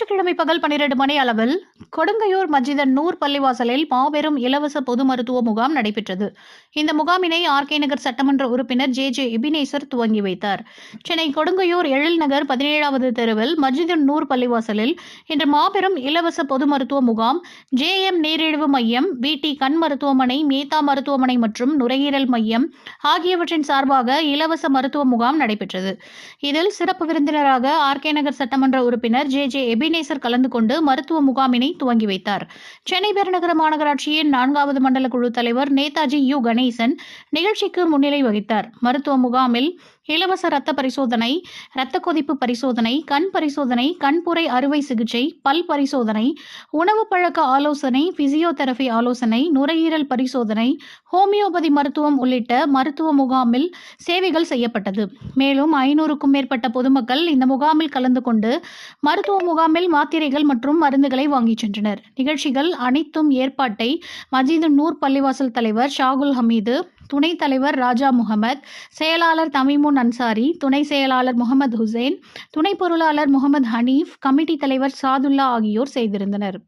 ஞாயிற்றுக்கிழமை பகல் பன்னிரண்டு மணி அளவில் கொடுங்கையூர் மஜிதன் நூர் பள்ளிவாசலில் மாபெரும் இலவச பொது மருத்துவ முகாம் நடைபெற்றது. இந்த முகாமினை ஆர்கே நகர் சட்டமன்ற உறுப்பினர் ஜே ஜே இபினேசர் துவங்கி வைத்தார். சென்னை கொடுங்கையூர் எழில் நகர் பதினேழாவது தெருவில் மஜிதன் நூர் பள்ளிவாசலில் இன்று மாபெரும் இலவச பொது மருத்துவ முகாம் ஜே எம் நீரிழிவு மையம் பிடி கண் மருத்துவமனை மேத்தா மருத்துவமனை மற்றும் நுரையீரல் மையம் ஆகியவற்றின் சார்பாக இலவச மருத்துவ முகாம் நடைபெற்றது. இதில் சிறப்பு விருந்தினராக ஆர்கே நகர் சட்டமன்ற உறுப்பினர் ஜே ஜே எபி எபினேசர் கலந்து கொண்டு மருத்துவ முகாமினை துவங்கி வைத்தார். சென்னை பெருநகர மாநகராட்சியின் நான்காவது மண்டல குழு தலைவர் நேதாஜி யு கணேசன் நிகழ்ச்சிக்கு முன்னிலை வகித்தார். மருத்துவ முகாமில் இலவச ரத்த பரிசோதனை இரத்த கொதிப்பு பரிசோதனை கண் பரிசோதனை கண்புரை அறுவை சிகிச்சை பல் பரிசோதனை உணவு பழக்க ஆலோசனை பிசியோதெரபி ஆலோசனை நுரையீரல் பரிசோதனை ஹோமியோபதி மருத்துவம் உள்ளிட்ட மருத்துவ முகாமில் சேவைகள் செய்யப்பட்டது. மேலும் ஐநூறுக்கும் மேற்பட்ட பொதுமக்கள் இந்த முகாமில் கலந்து கொண்டு மருத்துவ முகாமில் மாத்திரைகள் மற்றும் மருந்துகளை வாங்கிச் சென்றனர். நிகழ்ச்சிகள் அனைத்தும் ஏற்பாட்டை மஜீது நூர் பள்ளிவாசல் தலைவர் ஷாகுல் ஹமீது துணைத் தலைவர் ராஜா முகமது செயலாளர் தமிமுன் அன்சாரி துணை செயலாளர் முகமது ஹுசேன் துணை பொருளாளர் முகமது ஹனீஃப் கமிட்டி தலைவர் சாதுல்லா ஆகியோர் செய்திருந்தனர்.